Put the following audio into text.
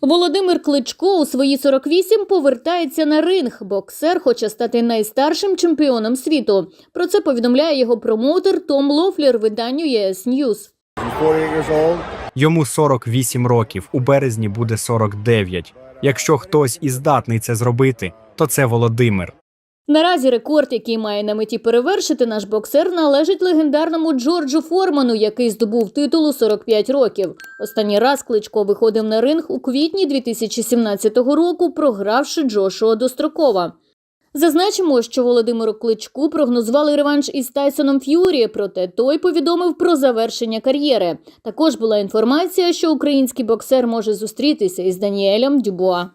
Володимир Кличко у свої 48 повертається на ринг. Боксер хоче стати найстаршим чемпіоном світу. Про це повідомляє його промоутер Том Лофлер виданню ЄС 48. Йому 48 років, у березні буде 49. Якщо хтось і здатний це зробити, то це Володимир. Наразі рекорд, який має на меті перевершити наш боксер, належить легендарному Джорджу Форману, який здобув титул у 45 років. Останній раз Кличко виходив на ринг у квітні 2017 року, програвши Джошуа достроково. Зазначимо, що Володимиру Кличку прогнозували реванш із Тайсоном Ф'юрі, проте той повідомив про завершення кар'єри. Також була інформація, що український боксер може зустрітися із Даніелем Дюбуа.